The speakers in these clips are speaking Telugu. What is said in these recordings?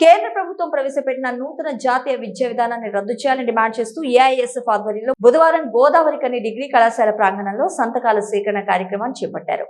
కేంద్ర ప్రభుత్వం ప్రవేశపెట్టిన నూతన జాతీయ విద్యా విధానాన్ని రద్దు చేయాలని డిమాండ్ చేస్తూ ఏఐఎస్ఎఫ్ ఆధ్వర్యంలో బుధవారం గోదావరి కని డిగ్రీ కళాశాల ప్రాంగణంలో సంతకాల సేకరణ కార్యక్రమాన్ని చేపట్టారు.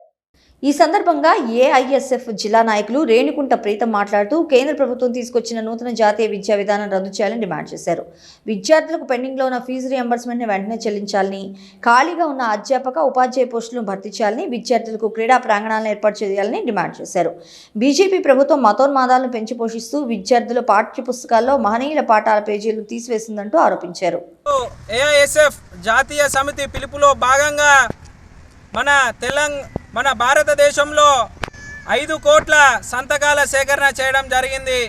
ఈ సందర్భంగా ఏఐఎస్ఎఫ్ జిల్లా నాయకులు రేణుకుంట ప్రీతం మాట్లాడుతూ కేంద్ర ప్రభుత్వం తీసుకొచ్చిన నూతన జాతీయ విద్యా విధానం రద్దు చేయాలని డిమాండ్ చేశారు. విద్యార్థులకు పెండింగ్లో ఉన్న ఫీజు రియంబర్స్మెంట్ని వెంటనే చెల్లించాలని ఖాళీగా ఉన్న అధ్యాపక ఉపాధ్యాయ పోస్టులను భర్తీ చేయాలని విద్యార్థులకు క్రీడా ప్రాంగణాలను ఏర్పాటు చేయాలని డిమాండ్ చేశారు. బీజేపీ ప్రభుత్వం మతోన్మాదాలను పెంచి పోషిస్తూ విద్యార్థుల పాఠ్య పుస్తకాల్లో మహనీయుల పాఠాల పేజీలు తీసివేసిందంటూ ఆరోపించారు. ఏఐఎస్ఎఫ్ జాతీయ సమితి పిలుపులో భాగంగా మన తెలంగాణ మన భారతదేశంలో ఐదు కోట్ల సంతకాల సేకరణ చేయడం జరిగింది.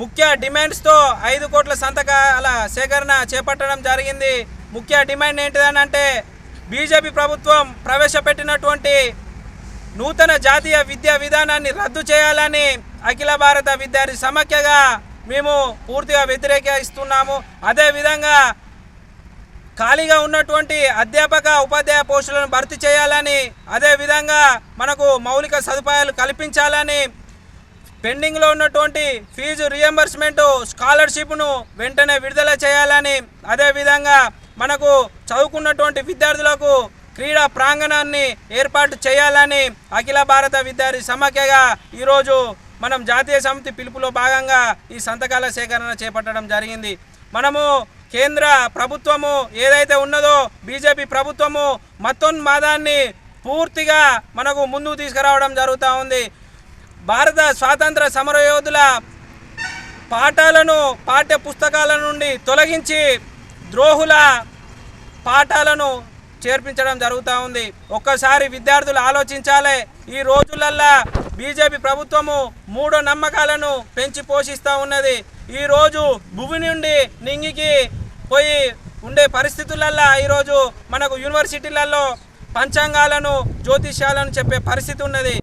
ముఖ్య డిమాండ్స్తో ఐదు కోట్ల సంతకాల సేకరణ చేపట్టడం జరిగింది. ముఖ్య డిమాండ్ ఏంటిదనంటే బీజేపీ ప్రభుత్వం ప్రవేశపెట్టినటువంటి నూతన జాతీయ విద్యా విధానాన్ని రద్దు చేయాలని అఖిల భారత విద్యార్థి సమాఖ్యగా మేము పూర్తిగా వ్యతిరేకిస్తున్నాము. అదేవిధంగా ఖాళీగా ఉన్నటువంటి అధ్యాపక ఉపాధ్యాయ పోస్టులను భర్తీ చేయాలని అదేవిధంగా మనకు మౌలిక సదుపాయాలు కల్పించాలని పెండింగ్లో ఉన్నటువంటి ఫీజు రియంబర్స్మెంటు స్కాలర్షిప్ను వెంటనే విడుదల చేయాలని అదేవిధంగా మనకు చదువుకున్నటువంటి విద్యార్థులకు క్రీడా ప్రాంగణాన్ని ఏర్పాటు చేయాలని అఖిల భారత విద్యార్థి సమాఖ్యగా ఈరోజు మనం జాతీయ సమితి పిలుపులో భాగంగా ఈ సంతకాల సేకరణ చేపట్టడం జరిగింది. మనము కేంద్ర ప్రభుత్వము ఏదైతే ఉన్నదో బీజేపీ ప్రభుత్వము మతోన్మాదాన్ని పూర్తిగా మనకు ముందుకు తీసుకురావడం జరుగుతూ ఉంది. భారత స్వాతంత్ర సమరయోధుల పాఠాలను పాఠ్య పుస్తకాల నుండి తొలగించి ద్రోహుల పాఠాలను చేర్పించడం జరుగుతూ ఉంది. ఒక్కసారి విద్యార్థులు ఆలోచించాలి ఈ రోజులల్లా బీజేపీ ప్రభుత్వము మూఢ నమ్మకాలను పెంచి పోషిస్తూ ఉన్నది. ఈరోజు భూమి నుండి నింగికి పోయి ఉండే పరిస్థితులల్లా ఈరోజు మనకు యూనివర్సిటీలలో పంచాంగాలను జ్యోతిష్యాలను చెప్పే పరిస్థితి ఉన్నది.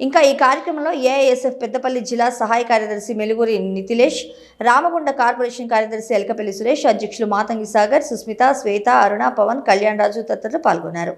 ఇంకా ఈ కార్యక్రమంలో ఏఐఎస్ఎఫ్ పెద్దపల్లి జిల్లా సహాయ కార్యదర్శి మెలుగురి నితిలేష్ రామగుండ కార్పొరేషన్ కార్యదర్శి ఎలకపల్లి సురేష్ అధ్యక్షులు మాతంగి సాగర్ సుస్మిత శ్వేత అరుణ పవన్ కళ్యాణ్ రాజు తదితరులు పాల్గొన్నారు.